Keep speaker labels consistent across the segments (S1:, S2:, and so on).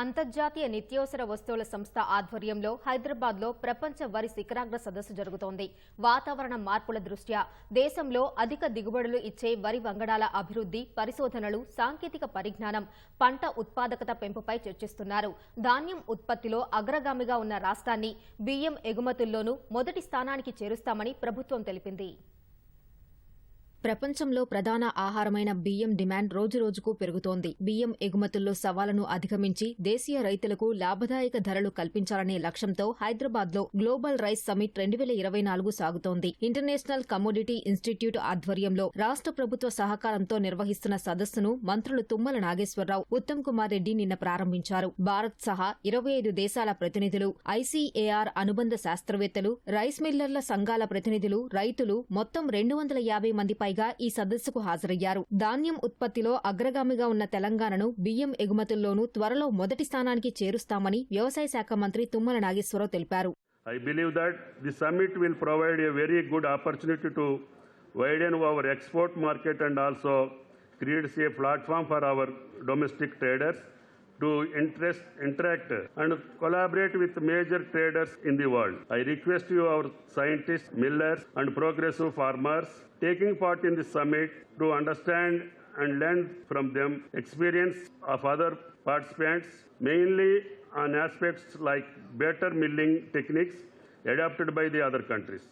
S1: అంతర్జాతీయ నిత్యావసర వస్తువుల సంస్థ ఆధ్వర్యంలో హైదరాబాద్లో ప్రపంచ వరి శిఖరాగ్ర సదస్సు జరుగుతోంది. వాతావరణ మార్పుల దృష్ట్యా దేశంలో అధిక దిగుబడులు ఇచ్చే వరి వంగడాల అభివృద్ధి పరిశోధనలు సాంకేతిక పరిజ్ఞానం పంట ఉత్పాదకత పెంపుపై చర్చిస్తున్నారు. ధాన్యం ఉత్పత్తిలో అగ్రగామిగా ఉన్న రాష్ట్రాన్ని బియ్యం ఎగుమతుల్లోనూ మొదటి స్థానానికి చేరుస్తామని ప్రభుత్వం తెలిపింది. ప్రపంచంలో ప్రధాన ఆహారమైన బియ్యం డిమాండ్ రోజురోజుకు పెరుగుతోంది. బియ్యం ఎగుమతుల్లో సవాలను అధిగమించి దేశీయ రైతులకు లాభదాయక ధరలు కల్పించాలనే లక్ష్యంతో హైదరాబాద్లో గ్లోబల్ రైస్ సమిట్ రెండు వేల ఇరవై నాలుగు సాగుతోంది. ఇంటర్నేషనల్ కమోడిటీ ఇన్స్టిట్యూట్ ఆధ్వర్యంలో రాష్ట్ర ప్రభుత్వ సహకారంతో నిర్వహిస్తున్న సదస్సును మంత్రులు తుమ్మల నాగేశ్వరరావు ఉత్తమ్ కుమార్ రెడ్డి నిన్న ప్రారంభించారు. భారత్ సహా ఇరవై ఐదు దేశాల ప్రతినిధులు ఐసీఏఆర్ అనుబంధ శాస్త్రవేత్తలు రైస్ మిల్లర్ల సంఘాల ప్రతినిధులు రైతులు మొత్తం రెండు వందల యాభై మంది పైగా ఈ సదస్సుకు హాజరయ్యారు ధాన్యం ఉత్పత్తిలో అగ్రగామిగా ఉన్న తెలంగాణను బియ్యం ఎగుమతుల్లోనూ త్వరలో మొదటి స్థానానికి చేరుస్తామని వ్యవసాయ శాఖ మంత్రి తుమ్మల నాగేశ్వరరావు తెలిపారు
S2: I believe that the summit will provide a very good opportunity to widen our export market and also creates a platform for our domestic traders to interest, interact and collaborate with major traders in the world. I request you, our scientists, millers, and progressive farmers taking part in the summit to understand and learn from them experience of other participants, mainly on aspects like better milling techniques adopted by the other countries.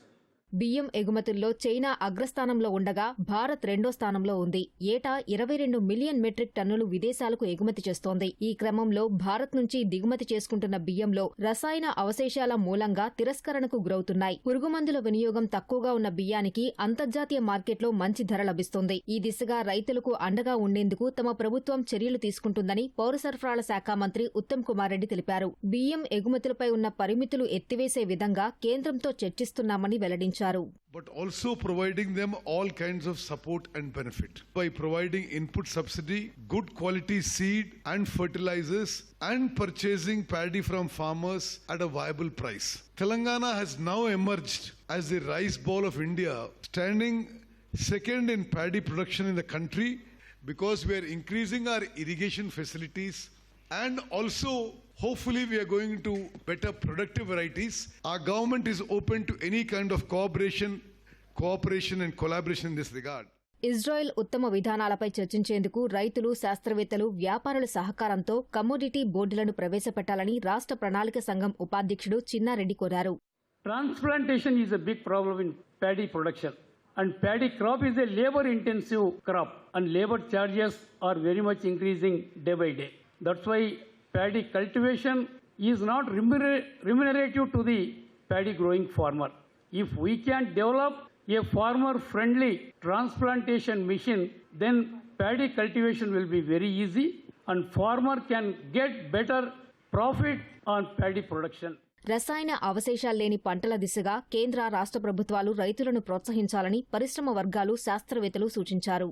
S1: బియ్యం ఎగుమతుల్లో China అగ్రస్థానంలో ఉండగా భారత్ రెండో స్థానంలో ఉంది. ఏటా ఇరవై రెండు million metric టన్నులు విదేశాలకు ఎగుమతి చేస్తోంది. ఈ క్రమంలో భారత్ నుంచి దిగుమతి చేసుకుంటున్న బియ్యంలో రసాయన అవశేషాల మూలంగా తిరస్కరణకు గురవుతున్నాయి. పురుగుమందుల వినియోగం తక్కువగా ఉన్న బియ్యానికి అంతర్జాతీయ మార్కెట్లో మంచి ధర లభిస్తుంది. ఈ దిశగా రైతులకు అండగా ఉండేందుకు తమ ప్రభుత్వం చర్యలు తీసుకుంటుందని పౌర సరఫరాల శాఖ మంత్రి ఉత్తమ్ కుమార్ రెడ్డి తెలిపారు. బియ్యం ఎగుమతులపై ఉన్న పరిమితులు ఎత్తివేసే విధంగా కేంద్రంతో చర్చిస్తున్నామని వెల్లడించారు.
S3: వివరించారు but also providing them all kinds of support and benefit by providing input subsidy good quality seed and fertilisers and purchasing paddy from farmers at a viable price Telangana has now emerged as the rice bowl of India standing second in paddy production in the country because we are increasing our irrigation facilities and also hopefully we're going to better productive varieties uh government is open to any kind of cooperation cooperation and collaboration this regard
S1: Israel ఉత్తమ విధానాలపై చర్చించేందుకు రైతులు శాస్త్రవేత్తలు వ్యాపారుల సహకారంతో commodity బోర్డులను ప్రవేశపెట్టాలని రాష్ట్ర ప్రణాళిక సంఘం ఉపాధ్యక్షుడు చిన్నారెడ్డి కోరారు.
S4: Transplantation is a big problem in paddy production and paddy crop is a labour intensive crop and labour charges are very much increasing day by day that's why paddy cultivation is not remuner- remunerative to the paddy growing farmer. If we can develop a farmer friendly transplantation machine, then paddy cultivation will be very easy and farmer can get better profit on paddy production.
S1: రసాయన అవశేషాలు లేని పంటల దిశగా కేంద్ర రాష్ట్ర ప్రభుత్వాలు రైతులను ప్రోత్సహించాలని పరిశ్రమ వర్గాలు శాస్త్రవేత్తలు సూచించారు